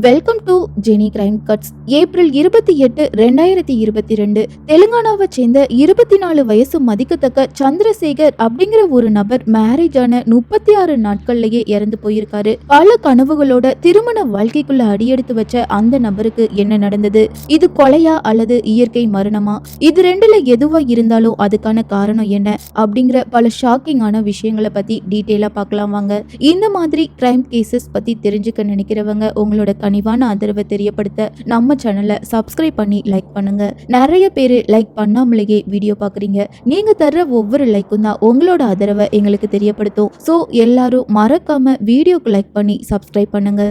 Welcome to Jenny crime cuts April இருபத்தி எட்டு ரெண்டாயிரத்தி இருபத்தி ரெண்டு. தெலுங்கானாவை சேர்ந்த இருபத்தி நாலு வயசு மதிக்கத்தக்க சந்திரசேகர் அப்படிங்கிற ஒரு நபர் மேரேஜ் ஆன முப்பத்தி ஆறு நாட்கள்லயே இறந்து போயிருக்காரு. பல கனவுகளோட திருமண வாழ்க்கைக்குள்ள அடியெடுத்து வச்ச அந்த நபருக்கு என்ன நடந்தது? இது கொலையா அல்லது இயற்கை மரணமா? இது ரெண்டுல எதுவா இருந்தாலும் அதுக்கான காரணம் என்ன? அப்படிங்கிற பல ஷாக்கிங்கான விஷயங்களை பத்தி டீட்டெயிலா பார்க்கலாம் வாங்க. இந்த மாதிரி கிரைம் கேசஸ் பத்தி தெரிஞ்சுக்க நினைக்கிறவங்க உங்களோட கனிவான ஆதரவை தெரியப்படுத்த நம்ம சேனலை சப்ஸ்கிரைப் பண்ணி லைக் பண்ணுங்க. நிறைய பேர் லைக் பண்ணாமலேயே வீடியோ பார்க்குறீங்க. நீங்க தர்ற ஒவ்வொரு லைக்கும் தான் உங்களோட ஆதரவை எங்களுக்கு தெரியப்படுத்தும். ஸோ எல்லாரும் மறக்காம வீடியோக்கு லைக் பண்ணி சப்ஸ்கிரைப் பண்ணுங்க.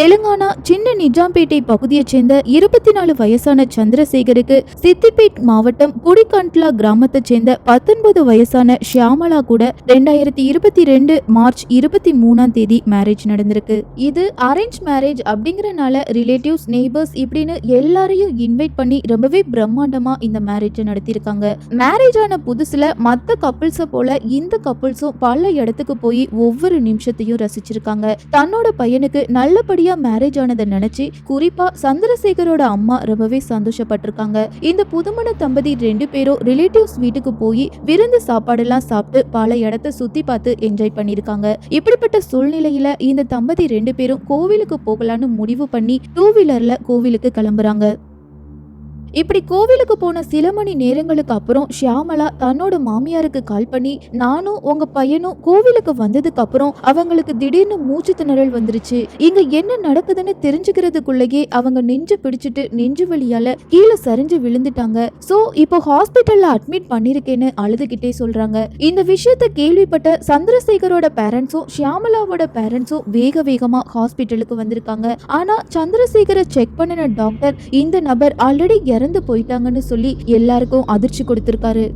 தெலுங்கானா சின்ன நிஜாம்பேட்டை பகுதியைச் சேர்ந்த இருபத்தி நாலு வயசான சந்திரசேகருக்கு சித்திபேட் மாவட்டம் குடிகண்ட்லா கிராமத்தைச் சேர்ந்த பத்தொன்பது வயசான ஷியாமலா கூட ரெண்டாயிரத்தி இருபத்தி ரெண்டு மார்ச் இருபத்தி மூணாம் தேதி மேரேஜ் நடந்திருக்கு. இது அரேஞ்ச் மேரேஜ் அப்படிங்கறனால ரிலேட்டிவ்ஸ் நெய்பர்ஸ் இப்படின்னு எல்லாரையும் இன்வைட் பண்ணி ரொம்பவே பிரம்மாண்டமா இந்த மேரேஜ் நடத்தியிருக்காங்க. மேரேஜ் ஆன புதுசுல மத்த கப்புள்ஸ போல இந்த கப்புள்ஸும் பல இடத்துக்கு போய் ஒவ்வொரு நிமிஷத்தையும் ரசிச்சிருக்காங்க. தன்னோட பையனுக்கு நல்லபடியா மேரேஜ் ஆனதை நினைச்சு குறிப்பா சந்திரசேகரோட அம்மா ரொம்பவே சந்தோஷப்பட்டிருக்காங்க. இந்த புதுமண தம்பதி ரெண்டு பேரும் ரிலேட்டிவ்ஸ் வீட்டுக்கு போய் விருந்து சாப்பாடெல்லாம் சாப்பிட்டு பல இடத்த சுத்தி பார்த்து என்ஜாய் பண்ணிருக்காங்க இப்படிப்பட்ட சூழ்நிலையில இந்த தம்பதி ரெண்டு பேரும் கோவிலுக்கு போகலான்னு முடிவு பண்ணி டூ வீலர்ல கோவிலுக்கு கிளம்புறாங்க. இப்படி கோவிலுக்கு போன சில மணி நேரங்களுக்கு அப்புறம் ஷியாமலா தன்னோட மாமியாருக்கு கால் பண்ணி நானும் உங்க பையனும் கோவிலுக்கு வந்ததுக்கு அப்புறம் அவங்களுக்கு திடீர்னு மூச்சு திணறல் வந்துருச்சு. இங்க என்ன நடக்குதுன்னு தெரிஞ்சுக்கிறதுக்குள்ளேயே அவங்க நெஞ்சு பிடிச்சிட்டு நெஞ்சு வழியால கீழே சரிஞ்சு விழுந்துட்டாங்க. சோ இப்போ ஹாஸ்பிட்டல்ல அட்மிட் பண்ணிருக்கேன்னு அழுதுகிட்டே சொல்றாங்க. இந்த விஷயத்த கேள்விப்பட்ட சந்திரசேகரோட பேரண்ட்ஸும் ஷியாமலாவோட பேரண்ட்ஸும் வேக வேகமா ஹாஸ்பிட்டலுக்கு வந்திருக்காங்க. ஆனா சந்திரசேகரை செக் பண்ணின டாக்டர் இந்த நபர் ஆல்ரெடி இறந்து போயிட்டாங்கன்னு சொல்லி எல்லாருக்கும் அதிர்ச்சி கொடுத்திருக்காரு.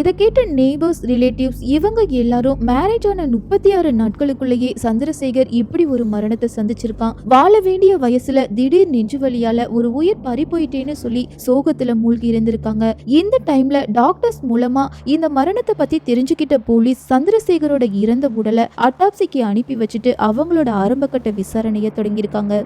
இதை கேட்ட நெய்பர்ஸ் ரிலேட்டிவ்ஸ் இவங்க எல்லாரும் மேரேஜ் ஆன முப்பத்தி ஆறு நாட்களுக்குள்ளேயே சந்திரசேகர் இப்படி ஒரு மரணத்தை சந்திச்சிருக்கான். வாழ வேண்டிய வயசுல திடீர் நெஞ்சு வழியால ஒரு உயிர் பறி போயிட்டேன்னு சொல்லி சோகத்துல மூழ்கி இருந்திருக்காங்க இந்த டைம்ல டாக்டர்ஸ் மூலமா இந்த மரணத்தை பத்தி தெரிஞ்சுக்கிட்ட போலீஸ் சந்திரசேகரோட இறந்த உடலை அட்டாப்சிக்கு அனுப்பி வச்சுட்டு அவங்களோட ஆரம்பகட்ட விசாரணையை தொடங்கியிருக்காங்க.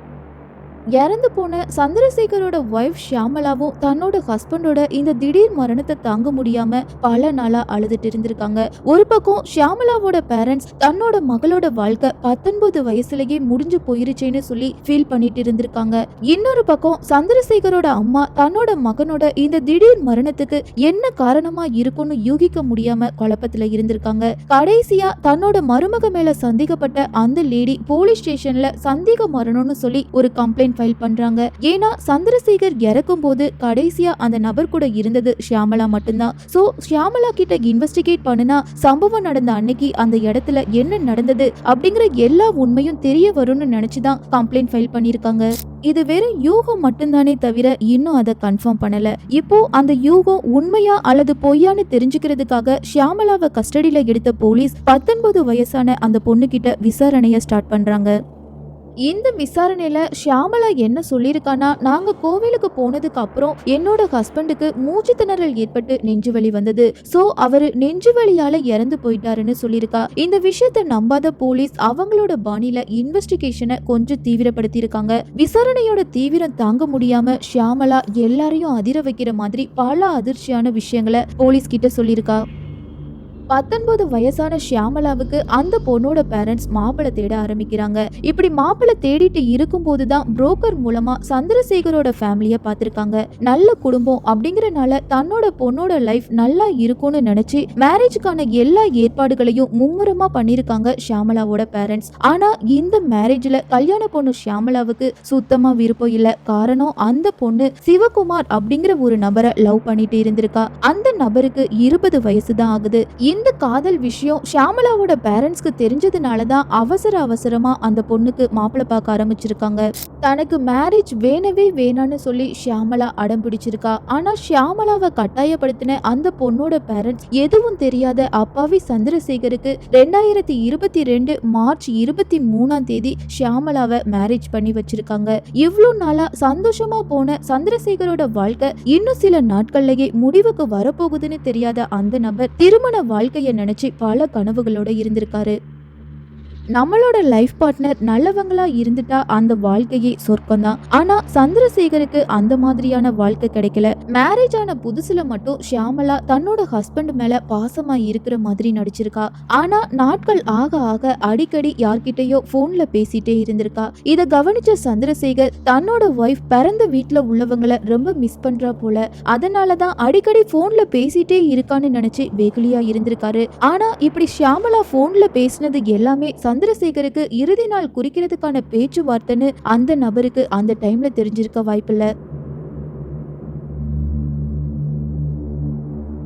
இறந்து போன சந்திரசேகரோட ஒய்ஃப் ஷியாமலாவும் தன்னோட ஹஸ்பண்டோட இந்த திடீர் மரணத்தை தாங்க முடியாம பல நாளா அழுதுட்டு இருந்திருக்காங்க. ஒரு பக்கம் ஷியாமலாவோட பேரண்ட்ஸ் தன்னோட மகளோட வாழ்க்கை பத்தொன்பது வயசுலயே முடிஞ்சு போயிருச்சேன்னு சொல்லி ஃபீல் பண்ணிட்டு இருந்திருக்காங்க. இன்னொரு பக்கம் சந்திரசேகரோட அம்மா தன்னோட மகனோட இந்த திடீர் மரணத்துக்கு என்ன காரணமா இருக்கும்னு யூகிக்க முடியாம குழப்பத்துல இருந்திருக்காங்க. கடைசியா தன்னோட மருமக மேல சந்தேகப்பட்ட அந்த லேடி போலீஸ் ஸ்டேஷன்ல சந்தேக மரணம்னு சொல்லி ஒரு கம்ப்ளைண்ட் ஃபைல் பண்றாங்க. ஏன்னா சந்திரசேகர் இறக்கும் போது கடைசியா அந்த நபர் கூட இருந்தது ஷியாமலா மட்டும்தான். சோ ஷியாமலா கிட்ட இன்வெஸ்டிகேட் பண்ணுனா சம்பவம் நடந்த அன்னைக்கு அந்த இடத்துல என்ன நடந்தது அப்படிங்கிற எல்லா உண்மையும் தெரிய வரும்னு நினைச்சுதான் கம்ப்ளைண்ட் ஃபைல் பண்ணிருக்காங்க இது வெறும் யூகம் மட்டும்தானே தவிர இன்னும் அதை கன்ஃபார்ம் பண்ணல. இப்போ அந்த யூகம் உண்மையா அல்லது பொய்யான்னு தெரிஞ்சுக்கிறதுக்காக ஷியாமலாவை கஸ்டடியில எடுத்த போலீஸ் பத்தொன்பது வயசான அந்த பொண்ணு கிட்ட விசாரணைய ஸ்டார்ட் பண்றாங்க. இந்த விசாரணையில ஷியாமலா என்ன சொல்லியிருக்கானா நாங்க கோவிலுக்கு போனதுக்கு அப்புறம் என்னோட ஹஸ்பண்டுக்கு மூச்சு திணறல் ஏற்பட்டு நெஞ்சு வலி வந்தது. சோ அவரு நெஞ்சு வலியால இறந்து போயிட்டாருன்னு சொல்லியிருக்கா. இந்த விஷயத்த நம்பாத போலீஸ் அவங்களோட பாணியில இன்வெஸ்டிகேஷனை கொஞ்சம் தீவிரப்படுத்தியிருக்காங்க. விசாரணையோட தீவிரம் தாங்க முடியாம ஷியாமலா எல்லாரையும் அதிர வைக்கிற மாதிரி பல அதிர்ச்சியான விஷயங்களை போலீஸ் கிட்ட சொல்லியிருக்கா. பத்தொன்பது வயசான ஷியாமலாவுக்கு அந்த பொண்ணோட பேரண்ட்ஸ் மாப்பிள்ளை தேட ஆரம்பிக்கிறாங்க. இப்படி மாப்பிள்ளை தேடிட்டு இருக்கும்போது தான் புரோக்கர் மூலமா சந்திரசேகரோட ஃபேமிலிய பார்த்திருக்காங்க. நல்ல குடும்பம் அப்படிங்கறனால தன்னோட பொண்ணோட லைஃப் நல்லா இருக்கும்னு நினைச்சு மேரேஜுக்கான எல்லா ஏற்பாடுகளையும் மும்முரமா பண்ணிருக்காங்க ஷியாமலாவோட பேரண்ட்ஸ் ஆனா இந்த மேரேஜ்ல கல்யாண பொண்ணு ஷியாமலாவுக்கு சுத்தமா விருப்பம் இல்ல. காரணம் அந்த பொண்ணு சிவகுமார் அப்படிங்கிற ஒரு நபரை லவ் பண்ணிட்டு இருந்திருக்கா. அந்த நபருக்கு இருபது வயசு தான் ஆகுது. இந்த இந்த காதல் விஷயம் ஷியாமலாவோட பேரண்ட்ஸ்க்கு தெரிஞ்சதுனால தான் அவசர அவசரமா அந்த பொண்ணுக்கு மாப்பிள்ளை பார்க்க ஆரம்பிச்சிருக்காங்க. தனக்கு மேரேஜ் வேணவே வேணான்னு சொல்லி ஷியாமலா அடம் பிடிச்சிருக்கா. ஆனா ஷியாமலாவை கட்டாயப்படுத்தின அந்த பொண்ணோட பேரண்ட்ஸ் எதுவும் தெரியாத அப்பாவி சந்திரசேகருக்கு ரெண்டாயிரத்தி இருபத்தி ரெண்டு மார்ச் இருபத்தி மூணாம் தேதி ஷியாமலாவை மேரேஜ் பண்ணி வச்சிருக்காங்க. இவ்வளோ நாளா சந்தோஷமா போன சந்திரசேகரோட வாழ்க்கை இன்னும் சில நாட்கள்லயே முடிவுக்கு வரப்போகுதுன்னு தெரியாத அந்த நபர் திருமண வாழ்க்கையை நினைச்சு பல கனவுகளோட இருந்திருக்காரு. நம்மளோட லைஃப் பார்ட்னர் நல்லவங்களா இருந்துட்டா அந்த வாழ்க்கையே சொர்க்கம் தான் ஆனா சந்திரசேகருக்கு அந்த மாதிரியான வாழ்க்கை கிடைக்கல. மேரேஜ் ஆன புதுசுல மட்டும் ஷியாமலா தன்னோட ஹஸ்பண்ட் மேல பாசமா இருக்கிற மாதிரி நடிச்சிருக்கா. ஆனா நாட்கள் ஆக ஆக அடிக்கடி யார்கிட்டயோ போன்ல பேசிட்டே இருந்திருக்கா. இத கவனிச்ச சந்திரசேகர் தன்னோட ஒய்ஃப் பிறந்த வீட்டுல உள்ளவங்களை ரொம்ப மிஸ் பண்றா போல. அதனாலதான் அடிக்கடி போன்ல பேசிட்டே இருக்கான்னு நினைச்சு வெகுளியா இருந்திருக்காரு. ஆனா இப்படி ஷியாமலா போன்ல பேசினது எல்லாமே சந்திரசேகருக்கு இறுதி நாள் குறிக்கிறதுக்கான பேச்சுவார்த்தைன்னு அந்த நபருக்கு அந்த டைம்ல தெரிஞ்சிருக்க வாய்ப்பில்லை.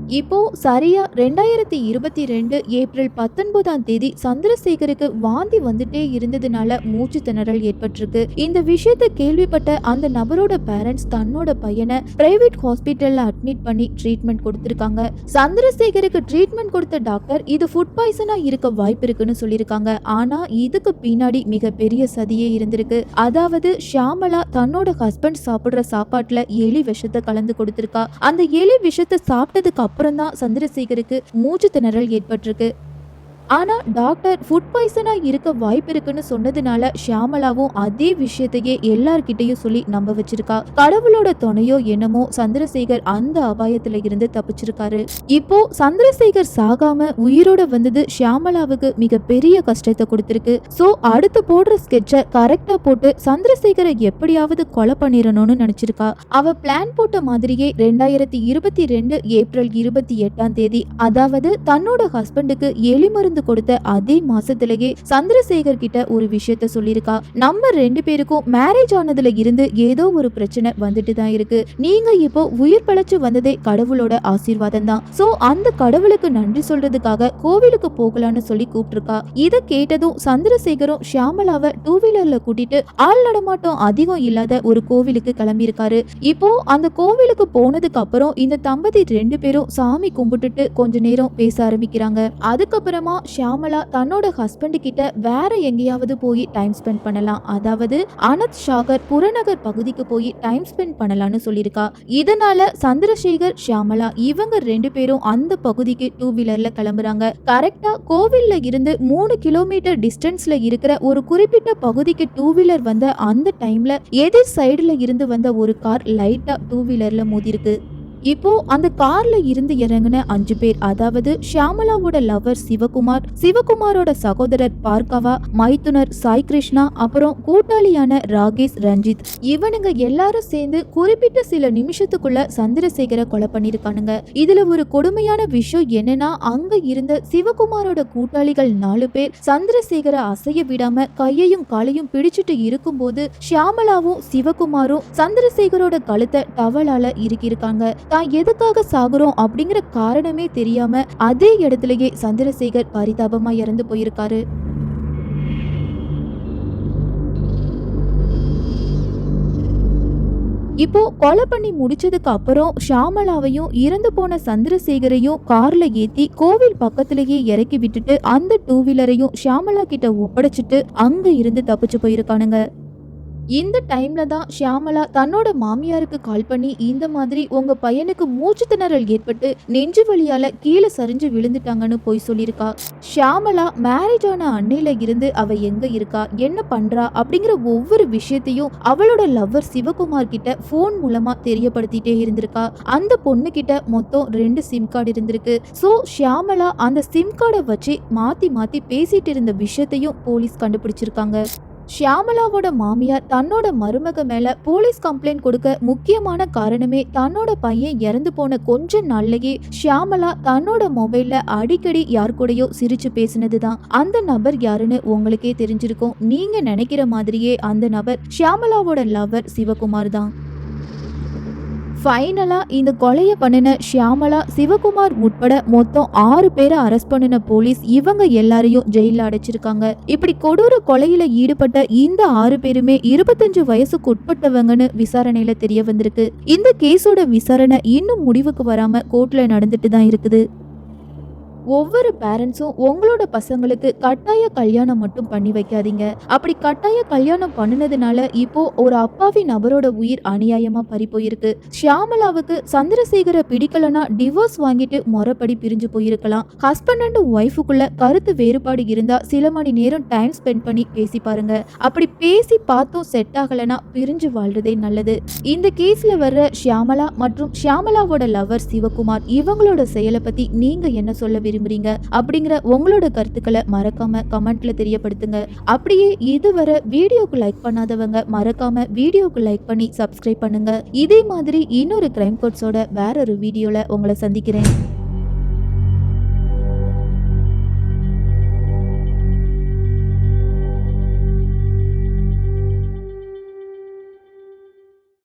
இப்போ சரியா ரெண்டாயிரத்தி இருபத்தி ரெண்டு ஏப்ரல் பத்தொன்பதாம் தேதி சந்திரசேகருக்கு வாந்தி வந்துட்டே இருந்ததுனால மூச்சு திணறல் ஏற்பட்டிருக்கு. இந்த விஷயத்தை கேள்விப்பட்ட அந்த நபரோட பேரண்ட்ஸ் தன்னோட பையனை பிரைவேட் ஹாஸ்பிட்டல்ல அட்மிட் பண்ணி ட்ரீட்மெண்ட் கொடுத்திருக்காங்க. சந்திரசேகருக்கு ட்ரீட்மெண்ட் கொடுத்த டாக்டர் இது ஃபுட் பாய்சனா இருக்க வாய்ப்பு இருக்குன்னு சொல்லியிருக்காங்க. ஆனா இதுக்கு பின்னாடி மிகப்பெரிய சதியே இருந்திருக்கு. அதாவது ஷியாமலா தன்னோட ஹஸ்பண்ட் சாப்பிடுற சாப்பாட்டுல எலி விஷத்தை கலந்து கொடுத்திருக்கா. அந்த எலி விஷத்தை சாப்பிட்டதுக்கு அப்புறம் தான் சந்திரசேகருக்கு மூச்சு திணறல் ஏற்பட்டிருக்கு. ஆனா டாக்டர் ஃபுட் பாய்சனா இருக்க வாய்ப்பு இருக்குன்னு சொன்னதுனால ஷியாமலாவும் அதே விஷயத்தையே எல்லார்கிட்டயும் சொல்லி நம்ப வச்சிருக்கா. கடவுளோட துணையோ என்னமோ சந்திரசேகர் அந்த அபாயத்துல இருந்து தப்பிச்சிருக்காரு. இப்போ சந்திரசேகர் சாகாம உயிரோட வந்தது ஷியாமலாவுக்கு மிக பெரிய கஷ்டத்தை கொடுத்திருக்கு. சோ அடுத்து போடுற ஸ்கெட்சை கரெக்டா போட்டு சந்திரசேகரை எப்படியாவது கொலை பண்ணிடணும்னு நினைச்சிருக்கா. அவ பிளான் போட்ட மாதிரியே ரெண்டாயிரத்தி இருபத்தி ரெண்டு ஏப்ரல் இருபத்தி எட்டாம் தேதி அதாவது தன்னோட ஹஸ்பண்டுக்கு எலி மருந்து கொடுத்த அதே மாசத்திலேயே சந்திரசேகர் கிட்ட ஒரு விஷயத்த சொல்லியிருக்கா. நம்ம ரெண்டு பேருக்கும் மேரேஜ் ஆனதுல இருந்து ஏதோ ஒரு பிரச்சனை வந்துட்டு தான் இருக்கு. நீங்க இப்போ உயிர் பழச்சு வந்ததே கடவுளோட ஆசீர்வாதம் தான். சோ அந்த கடவுளுக்கு நன்றி சொல்றதுக்காக கோவிலுக்கு போகலான்னு சொல்லி கூப்பிட்டுருக்கா. இதை கேட்டதும் சந்திரசேகரும் ஷியாமலாவை டூ வீலர்ல கூட்டிட்டு ஆள் நடமாட்டம் அதிகம் இல்லாத ஒரு கோவிலுக்கு கிளம்பியிருக்காரு. இப்போ அந்த கோவிலுக்கு போனதுக்கு அப்புறம் இந்த தம்பதி ரெண்டு பேரும் சாமி கும்பிட்டுட்டு கொஞ்ச நேரம் பேச ஆரம்பிக்கிறாங்க. அதுக்கப்புறமா ஷியாமலா தன்னோட ஹஸ்பண்ட் கிட்ட வேற எங்கேயாவது போய் டைம் ஸ்பெண்ட் பண்ணலாம். அதாவது அனத் ஷாகர் புறநகர் பகுதிக்கு போய் டைம் ஸ்பெண்ட் பண்ணலாம்னு சொல்லியிருக்கா. இதனால சந்திரசேகர் ஷியாமலா இவங்க ரெண்டு பேரும் அந்த பகுதிக்கு டூ வீலர்ல கிளம்புறாங்க. கரெக்டா கோவில்ல இருந்து மூணு கிலோமீட்டர் டிஸ்டன்ஸ்ல இருக்கிற ஒரு குறிப்பிட்ட பகுதிக்கு டூ வீலர் வந்த அந்த டைம்ல எதிர் சைடுல இருந்து வந்த ஒரு கார் லைட்டா டூ வீலர்ல மோதிருக்கு இப்போ அந்த கார்ல இருந்து இறங்கின அஞ்சு பேர் அதாவது ஷியாமலாவோட லவர் சிவகுமார் சிவகுமாரோட சகோதரர் பார்கவா மைத்துனர் சாய் கிருஷ்ணா அப்புறம் கூட்டாளியான ராகேஷ் ரஞ்சித். இவனுங்க எல்லாரும் சேர்ந்து குறிப்பிட்ட சில நிமிஷத்துக்குள்ள சந்திரசேகரை கொலை பண்ணிருக்கானுங்க. இதுல ஒரு கொடுமையான விஷயம் என்னன்னா அங்க இருந்த சிவகுமாரோட கூட்டாளிகள் நாலு பேர் சந்திரசேகரை அசைய விடாம கையையும் காலையும் பிடிச்சிட்டு இருக்கும்போது ஷியாமலாவும் சிவகுமாரும் சந்திரசேகரோட கழுத்தை டவலால இறுக்கியிருக்காங்க. தான் எதுக்காக சாகுறோம் அப்படிங்கிற காரணமே தெரியாம அதே இடத்துலயே சந்திரசேகர் பரிதாபமா இறந்து போயிருக்காரு. இப்போ கொலை பண்ணி முடிச்சதுக்கு அப்புறம் ஷாமலாவையும் இறந்து போன சந்திரசேகரையும் கார்ல ஏத்தி கோவில் பக்கத்திலேயே இறக்கி விட்டுட்டு அந்த டூ வீலரையும் ஷாமலா கிட்ட ஒப்படைச்சிட்டு அங்க இருந்து தப்பிச்சு போயிருக்கானுங்க. இந்த டைம்ல தான் ஷியாமலா தன்னோட மாமியாருக்கு கால் பண்ணி இந்த மாதிரி உங்க பையனுக்கு மூச்சு திணறல் ஏற்பட்டு நெஞ்சு வழியால கீழே சரிஞ்சு விழுந்துட்டாங்கன்னு போய் சொல்லியிருக்கா. ஷியாமலா மேரேஜ் ஆன அன்னையில இருந்து அவ எங்க இருக்கா என்ன பண்றா அப்படிங்கிற ஒவ்வொரு விஷயத்தையும் அவளோட லவ்வர் சிவகுமார் கிட்ட ஃபோன் மூலமா தெரியப்படுத்திட்டே இருந்திருக்கா. அந்த பொண்ணு கிட்ட மொத்தம் ரெண்டு சிம் கார்டு இருந்திருக்கு. சோ ஷியாமலா அந்த சிம் கார்டை வச்சு மாத்தி மாத்தி பேசிட்டு இருந்த விஷயத்தையும் போலீஸ் கண்டுபிடிச்சிருக்காங்க. ஷியாமலாவோட மாமியார் தன்னோட மருமக மேல போலீஸ் கம்ப்ளைண்ட் கொடுக்க முக்கியமான காரணமே தன்னோட பையன் இறந்து போன கொஞ்ச நாள்லயே ஷியாமலா தன்னோட மொபைல்ல அடிக்கடி யார் கூடயோ சிரிச்சு பேசினதுதான். அந்த நபர் யாருன்னு உங்களுக்கே தெரிஞ்சிருக்கும். நீங்க நினைக்கிற மாதிரியே அந்த நபர் ஷியாமலாவோட லவர் சிவகுமார் தான் ஃபைனலாக இந்த கொலையை பண்ணின ஷியாமலா சிவகுமார் உட்பட மொத்தம் ஆறு பேரை அரெஸ்ட் பண்ணின போலீஸ் இவங்க எல்லாரையும் ஜெயிலில் அடைச்சிருக்காங்க. இப்படி கொடூர கொலையில ஈடுபட்ட இந்த ஆறு பேருமே இருபத்தஞ்சு வயசுக்கு உட்பட்டவங்கன்னு விசாரணையில தெரிய வந்திருக்கு. இந்த கேஸோட விசாரணை இன்னும் முடிவுக்கு வராம கோர்ட்ல நடந்துட்டு தான் இருக்குது. ஒவ்வொரு பேரண்ட்ஸும் உங்களோட பசங்களுக்கு கட்டாய கல்யாணம் மட்டும் பண்ணி வைக்காதீங்க. அப்படி கட்டாய கல்யாணம் பண்ணினதுனால இப்போ ஒரு அப்பாவி நபரோட உயிர் அநியாயமா பறி போயிருக்கு. ஷியாமலாவுக்கு சந்திரசேகரை பிடிக்கலனா டிவோர்ஸ் வாங்கிட்டு முறப்படி பிரிஞ்சு போயிருக்கலாம். ஹஸ்பண்ட் அண்ட் ஒய்ஃபுக்குள்ள கருத்து வேறுபாடு இருந்தா சில மணி நேரம் டைம் ஸ்பெண்ட் பண்ணி பேசி பாருங்க. அப்படி பேசி பார்த்தும் செட் ஆகலைன்னா பிரிஞ்சு வாழ்றதே நல்லது. இந்த கேஸ்ல வர்ற ஷியாமலா மற்றும் ஷியாமலாவோட லவர் சிவகுமார் இவங்களோட செயலை பத்தி நீங்க என்ன சொல்ல விரும்புறீங்க அப்படிங்கிற உங்களோட கருத்துக்களை மறக்காம கமெண்ட்ல தெரியப்படுத்துங்க. அப்படியே இதுவரை வீடியோக்கு லைக் பண்ணாதவங்க மறக்காம வீடியோக்கு லைக் பண்ணி சப்ஸ்கிரைப் பண்ணுங்க. இதே மாதிரி இன்னொரு கிரைம் கோட்ஸோட வேற ஒரு வீடியோல உங்களை சந்திக்கிறேன்.